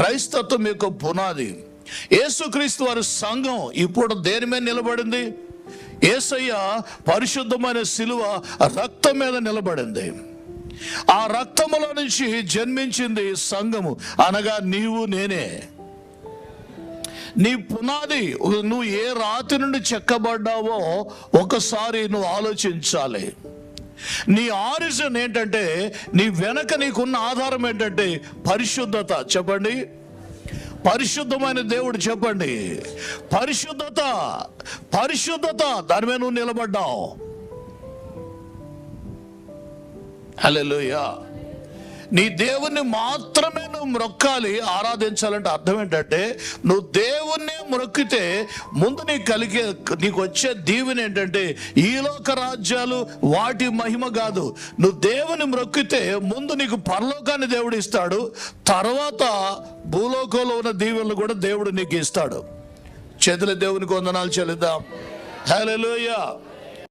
క్రైస్తత్వం యొక్క పునాది. యేసుక్రీస్తు వారి సంఘం ఇప్పుడు దేని మీద నిలబడింది? ఏసయ్య పరిశుద్ధమైన శిలువ రక్తం మీద నిలబడింది. ఆ రక్తములో నుంచి జన్మించింది సంఘము. అనగా నీవు నేనే. నీ పునాది నువ్వు ఏ రాతి నుండి చెక్కబడ్డావో ఒకసారి నువ్వు ఆలోచించాలి. నీ ఆరిజన్ ఏంటంటే నీ వెనక నీకున్న ఆధారం ఏంటంటే పరిశుద్ధత. చెప్పండి. పరిశుద్ధమైన దేవుడు చెప్పండి. పరిశుద్ధత పరిశుద్ధత. దాని మీద నువ్వు నిలబడ్డావు. హల్లెలూయా. నీ దేవుణ్ణి మాత్రమే నువ్వు మొక్కాలి ఆరాధించాలంటే అర్థం ఏంటంటే నువ్వు దేవుణ్ణి మొక్కితే ముందు నీకు కలిగే నీకు వచ్చే దీవెన ఏంటంటే ఈ లోక రాజ్యాలు వాటి మహిమ కాదు. నువ్వు దేవుని మొక్కితే ముందు నీకు పరలోకాన్ని దేవుడు ఇస్తాడు. తర్వాత భూలోకంలో ఉన్న దీవెనలు కూడా దేవుడు నీకు ఇస్తాడు. చేతుల దేవునికి వందనాలు చెల్లిద్దాం. హలో